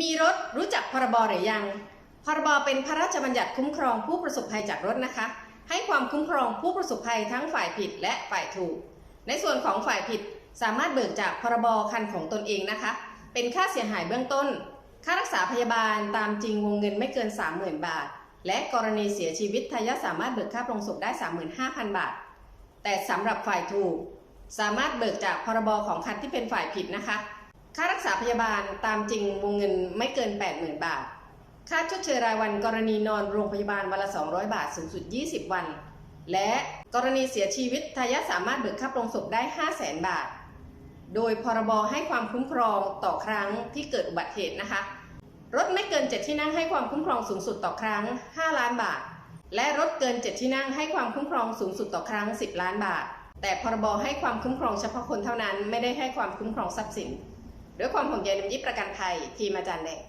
มีรถรู้จักพรบหรือยัง พรบเป็นพระราชบัญญัติคุ้มครองผู้ประสบภัยจากรถนะคะ ให้ความคุ้มครองผู้ประสบภัยทั้งฝ่ายผิดและฝ่ายถูก ในส่วนของฝ่ายผิดสามารถเบิกจากพรบคันของตนเองนะคะ เป็นค่าเสียหายเบื้องต้น ค่ารักษาพยาบาลตามจริงวงเงินไม่เกิน 30,000 บาท และกรณีเสียชีวิตทายาสามารถเบิกค่าปรงศพได้ 35,000 บาท แต่สำหรับฝ่ายถูก สามารถเบิกจากพรบของคันที่เป็นฝ่ายผิดนะคะ ค่ารักษาพยาบาลตามจริงวงเงินไม่เกิน 80,000 บาท ค่าชดเชยรายวันกรณีนอนโรงพยาบาลวันละ 200 บาทสูงสุด 20 วัน และกรณีเสียชีวิตทายาทสามารถเบิกค่าปรงศพได้ 500,000 บาท โดยพรบให้ความคุ้มครองต่อครั้งที่เกิดอุบัติเหตุนะคะ รถไม่เกิน 7 ที่นั่งให้ความคุ้มครองสูงสุดต่อครั้ง 5 ล้านบาท และรถเกิน 7 ที่นั่งให้ความคุ้มครองสูงสุดต่อครั้ง 10 ล้านบาท แต่พรบให้ความคุ้มครองเฉพาะคนเท่านั้นไม่ได้ให้ความคุ้มครองทรัพย์สิน ด้วยความห่วงใยน้ำยิบประกันภัยทีมอาจารย์แดง